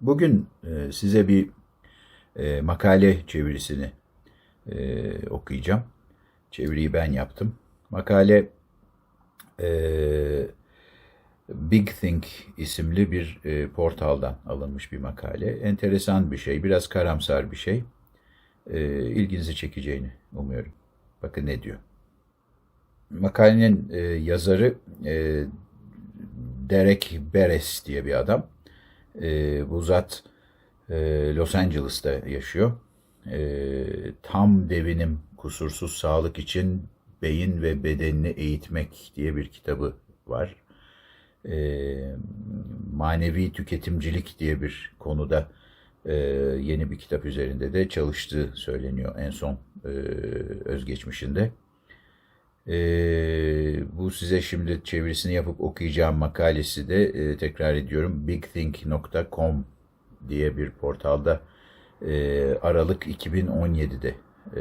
Bugün e, size bir e, makale çevirisini e, okuyacağım. Çeviriyi ben yaptım. Makale Big Think isimli bir portaldan alınmış bir makale. Enteresan bir şey, biraz karamsar bir şey. İlginizi çekeceğini umuyorum. Bakın ne diyor. Makalenin yazarı Derek Beres diye bir adam. E, bu zat e, Los Angeles'ta yaşıyor. E, Tam devinim kusursuz sağlık için beyin ve bedenini eğitmek diye bir kitabı var. E, manevi tüketimcilik diye bir konuda e, yeni bir kitap üzerinde de çalıştığı söyleniyor en son e, özgeçmişinde. Ee, bu size şimdi çevirisini yapıp okuyacağım makalesi de e, tekrar ediyorum bigthink.com diye bir portalda e, Aralık 2017'de e,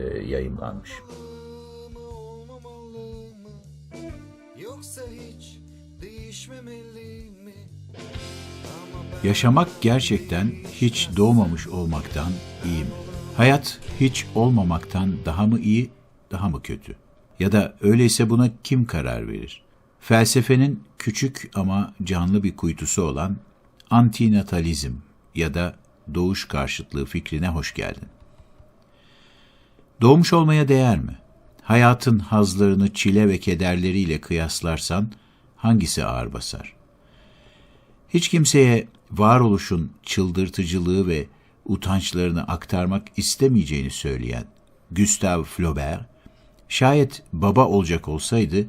ben Yaşamak gerçekten hiç doğmamış olmaktan iyi mi? Hayat hiç olmamaktan daha mı iyi, daha mı kötü? Ya da öyleyse buna kim karar verir? Felsefenin küçük ama canlı bir kuytusu olan antinatalizm ya da doğuş karşıtlığı fikrine hoş geldin. Doğmuş olmaya değer mi? Hayatın hazlarını çile ve kederleriyle kıyaslarsan hangisi ağır basar? Hiç kimseye varoluşun çıldırtıcılığı ve utançlarını aktarmak istemeyeceğini söyleyen Gustave Flaubert, şayet baba olacak olsaydı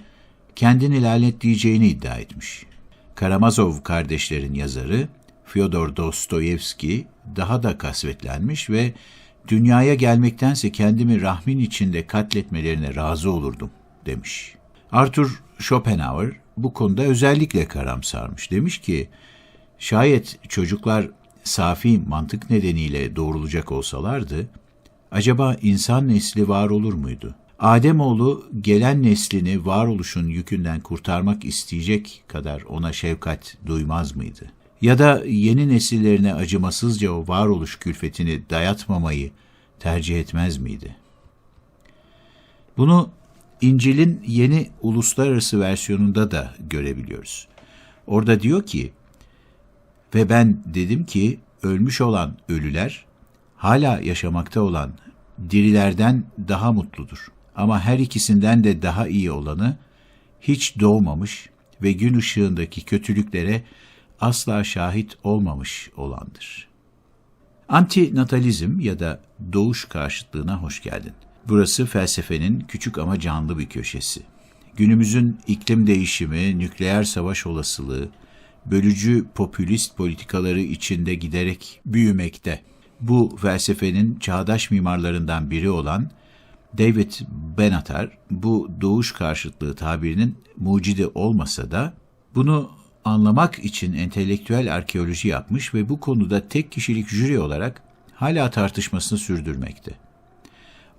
kendini lanetleyeceğini iddia etmiş. Karamazov kardeşlerin yazarı Fyodor Dostoyevski daha da kasvetlenmiş ve dünyaya gelmektense kendimi rahmin içinde katletmelerine razı olurdum demiş. Arthur Schopenhauer bu konuda özellikle karamsarmış. Demiş ki, şayet çocuklar safi mantık nedeniyle doğrulacak olsalardı, acaba insan nesli var olur muydu? Ademoğlu gelen neslini varoluşun yükünden kurtarmak isteyecek kadar ona şefkat duymaz mıydı? Ya da yeni nesillerine acımasızca o varoluş külfetini dayatmamayı tercih etmez miydi? Bunu İncil'in yeni uluslararası versiyonunda da görebiliyoruz. Orada diyor ki, ve ben dedim ki ölmüş olan ölüler hala yaşamakta olan dirilerden daha mutludur. Ama her ikisinden de daha iyi olanı hiç doğmamış ve gün ışığındaki kötülüklere asla şahit olmamış olandır. Antinatalizm ya da doğuş karşıtlığına hoş geldin. Burası felsefenin küçük ama canlı bir köşesi. Günümüzün iklim değişimi, nükleer savaş olasılığı, bölücü popülist politikaları içinde giderek büyümekte. Bu felsefenin çağdaş mimarlarından biri olan David Benatar bu doğuş karşıtlığı tabirinin mucidi olmasa da bunu anlamak için entelektüel arkeoloji yapmış ve bu konuda tek kişilik jüri olarak hala tartışmasını sürdürmekte.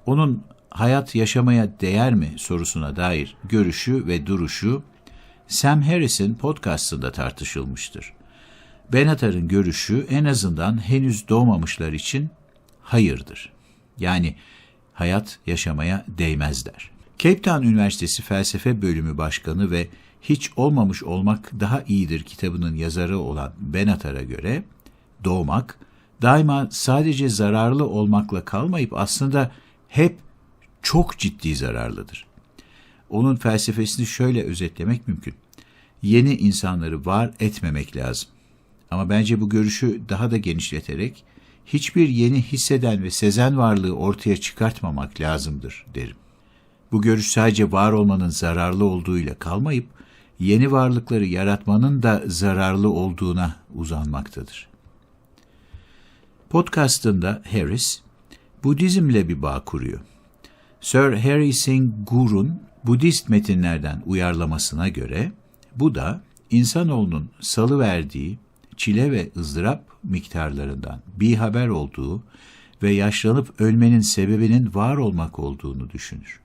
Onun hayat yaşamaya değer mi sorusuna dair görüşü ve duruşu Sam Harris'in podcastında tartışılmıştır. Benatar'ın görüşü en azından henüz doğmamışlar için hayırdır. Yani hayat yaşamaya değmez der. Cape Town Üniversitesi Felsefe Bölümü Başkanı ve Hiç Olmamış Olmak Daha İyidir kitabının yazarı olan Benatar'a göre doğmak daima sadece zararlı olmakla kalmayıp aslında hep çok ciddi zararlıdır. Onun felsefesini şöyle özetlemek mümkün. Yeni insanları var etmemek lazım. Ama bence bu görüşü daha da genişleterek hiçbir yeni hisseden ve sezen varlığı ortaya çıkartmamak lazımdır derim. Bu görüş sadece var olmanın zararlı olduğuyla kalmayıp yeni varlıkları yaratmanın da zararlı olduğuna uzanmaktadır. Podcast'ında Harris, Budizmle bir bağ kuruyor. Sir Harry Singh Gur'un Budist metinlerden uyarlamasına göre bu da insanoğlunun salı verdiği çile ve ızdırap miktarlarından bir haber olduğu ve yaşlanıp ölmenin sebebinin var olmak olduğunu düşünür.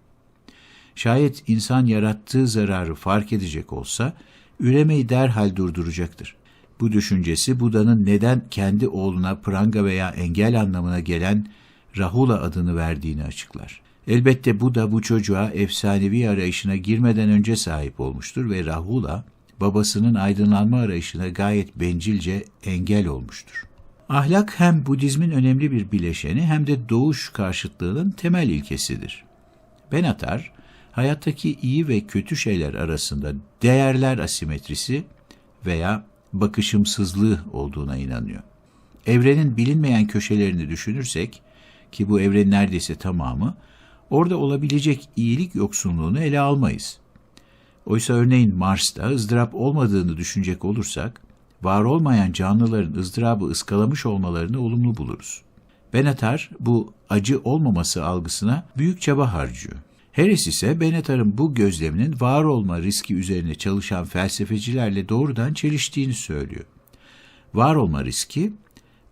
Şayet insan yarattığı zararı fark edecek olsa, üremeyi derhal durduracaktır. Bu düşüncesi Buda'nın neden kendi oğluna pranga veya engel anlamına gelen Rahula adını verdiğini açıklar. Elbette Buda bu çocuğa efsanevi arayışına girmeden önce sahip olmuştur ve Rahula babasının aydınlanma arayışına gayet bencilce engel olmuştur. Ahlak hem Budizmin önemli bir bileşeni hem de doğuş karşıtlığının temel ilkesidir. Benatar, hayattaki iyi ve kötü şeyler arasında değerler asimetrisi veya bakışımsızlığı olduğuna inanıyor. Evrenin bilinmeyen köşelerini düşünürsek, ki bu evrenin neredeyse tamamı, orada olabilecek iyilik yoksunluğunu ele almayız. Oysa örneğin Mars'ta ızdırap olmadığını düşünecek olursak, var olmayan canlıların ızdırabı ıskalamış olmalarını olumlu buluruz. Benatar bu acı olmaması algısına büyük çaba harcıyor. Harris ise Benatar'ın bu gözleminin var olma riski üzerine çalışan felsefecilerle doğrudan çeliştiğini söylüyor. Var olma riski,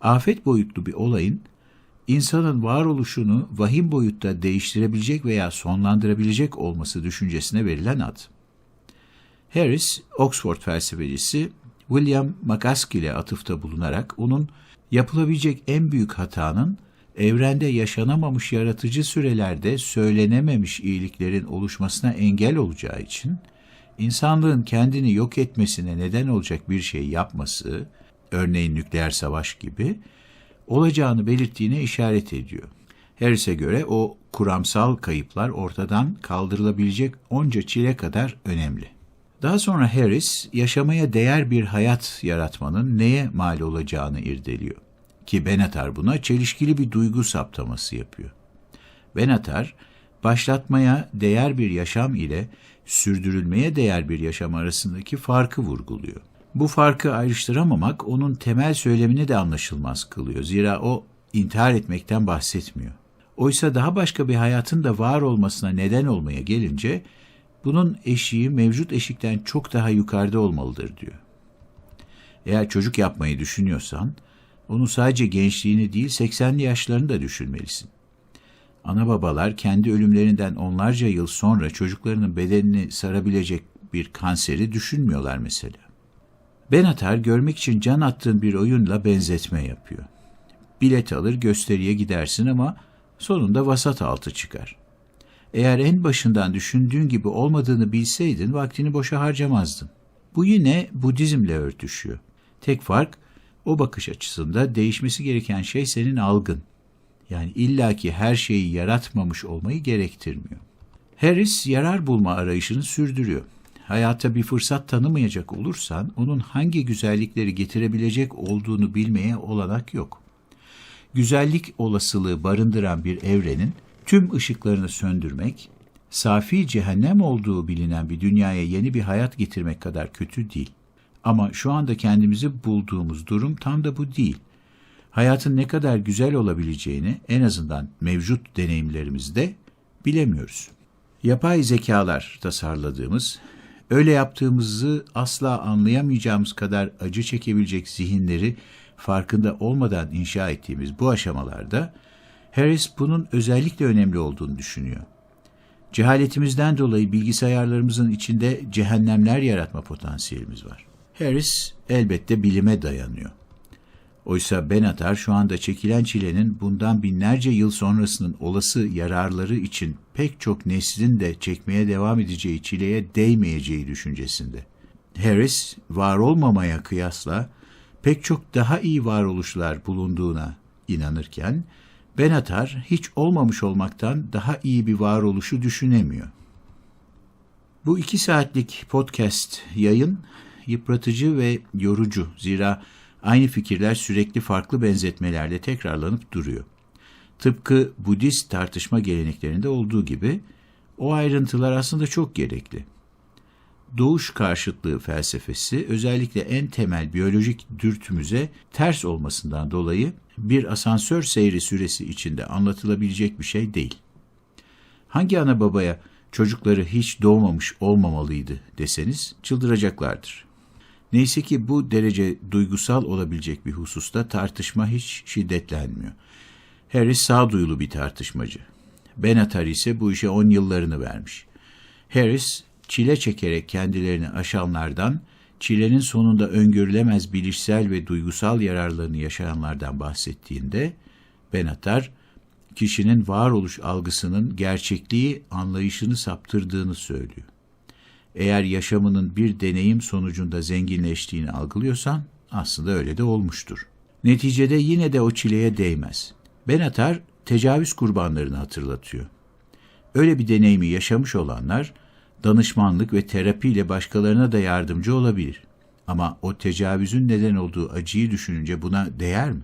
afet boyutlu bir olayın insanın varoluşunu vahim boyutta değiştirebilecek veya sonlandırabilecek olması düşüncesine verilen ad. Harris, Oxford felsefecisi William McCaskill'e atıfta bulunarak onun yapılabilecek en büyük hatanın evrende yaşanamamış yaratıcı sürelerde söylenememiş iyiliklerin oluşmasına engel olacağı için insanlığın kendini yok etmesine neden olacak bir şey yapması, örneğin nükleer savaş gibi, olacağını belirttiğine işaret ediyor. Harris'e göre o kuramsal kayıplar ortadan kaldırılabilecek onca çile kadar önemli. Daha sonra Harris, yaşamaya değer bir hayat yaratmanın neye mal olacağını irdeliyor. Ki Benatar buna çelişkili bir duygu saptaması yapıyor. Benatar, başlatmaya değer bir yaşam ile sürdürülmeye değer bir yaşam arasındaki farkı vurguluyor. Bu farkı ayrıştıramamak onun temel söylemini de anlaşılmaz kılıyor. Zira o intihar etmekten bahsetmiyor. Oysa daha başka bir hayatın da var olmasına neden olmaya gelince bunun eşiği mevcut eşikten çok daha yukarıda olmalıdır diyor. Eğer çocuk yapmayı düşünüyorsan, onu sadece gençliğini değil 80'li yaşlarını da düşünmelisin. Ana babalar kendi ölümlerinden onlarca yıl sonra çocuklarının bedenini sarabilecek bir kanseri düşünmüyorlar mesela. Benatar görmek için can attığın bir oyunla benzetme yapıyor. Bilet alır gösteriye gidersin ama sonunda vasat altı çıkar. Eğer en başından düşündüğün gibi olmadığını bilseydin vaktini boşa harcamazdın. Bu yine Budizmle örtüşüyor. Tek fark o bakış açısında değişmesi gereken şey senin algın. Yani illaki her şeyi yaratmamış olmayı gerektirmiyor. Harris yarar bulma arayışını sürdürüyor. Hayata bir fırsat tanımayacak olursan onun hangi güzellikleri getirebilecek olduğunu bilmeye olanak yok. Güzellik olasılığı barındıran bir evrenin tüm ışıklarını söndürmek, safi cehennem olduğu bilinen bir dünyaya yeni bir hayat getirmek kadar kötü değil. Ama şu anda kendimizi bulduğumuz durum tam da bu değil. Hayatın ne kadar güzel olabileceğini en azından mevcut deneyimlerimizde bilemiyoruz. Yapay zekalar tasarladığımız, öyle yaptığımızı asla anlayamayacağımız kadar acı çekebilecek zihinleri farkında olmadan inşa ettiğimiz bu aşamalarda Harris bunun özellikle önemli olduğunu düşünüyor. Cehaletimizden dolayı bilgisayarlarımızın içinde cehennemler yaratma potansiyelimiz var. Harris elbette bilime dayanıyor. Oysa Benatar şu anda çekilen çilenin bundan binlerce yıl sonrasının olası yararları için pek çok neslin de çekmeye devam edeceği çileye değmeyeceği düşüncesinde. Harris, var olmamaya kıyasla pek çok daha iyi varoluşlar bulunduğuna inanırken, Benatar hiç olmamış olmaktan daha iyi bir varoluşu düşünemiyor. Bu iki saatlik podcast yayın yıpratıcı ve yorucu. Zira aynı fikirler sürekli farklı benzetmelerle tekrarlanıp duruyor. Tıpkı Budist tartışma geleneklerinde olduğu gibi o ayrıntılar aslında çok gerekli. Doğuş karşıtlığı felsefesi özellikle en temel biyolojik dürtümüze ters olmasından dolayı bir asansör seyri süresi içinde anlatılabilecek bir şey değil. Hangi ana babaya çocukları hiç doğmamış olmamalıydı deseniz çıldıracaklardır. Neyse ki bu derece duygusal olabilecek bir hususta tartışma hiç şiddetlenmiyor. Harris sağduyulu bir tartışmacı. Benatar ise bu işe on yıllarını vermiş. Harris, çile çekerek kendilerini aşanlardan, çilenin sonunda öngörülemez bilişsel ve duygusal yararlarını yaşayanlardan bahsettiğinde Benatar, kişinin varoluş algısının gerçekliği anlayışını saptırdığını söylüyor. Eğer yaşamının bir deneyim sonucunda zenginleştiğini algılıyorsan aslında öyle de olmuştur. Neticede yine de o çileye değmez. Benatar tecavüz kurbanlarını hatırlatıyor. Öyle bir deneyimi yaşamış olanlar danışmanlık ve terapiyle başkalarına da yardımcı olabilir. Ama o tecavüzün neden olduğu acıyı düşününce buna değer mi?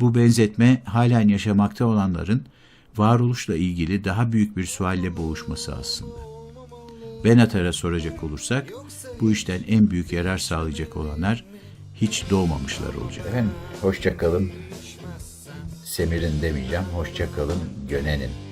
Bu benzetme halen yaşamakta olanların varoluşla ilgili daha büyük bir sualle boğuşması aslında. Benatar'a soracak olursak bu işten en büyük yarar sağlayacak olanlar hiç doğmamışlar olacak. Efendim hoşça kalın. Semir'in demeyeceğim. Hoşça kalın Gönen'in.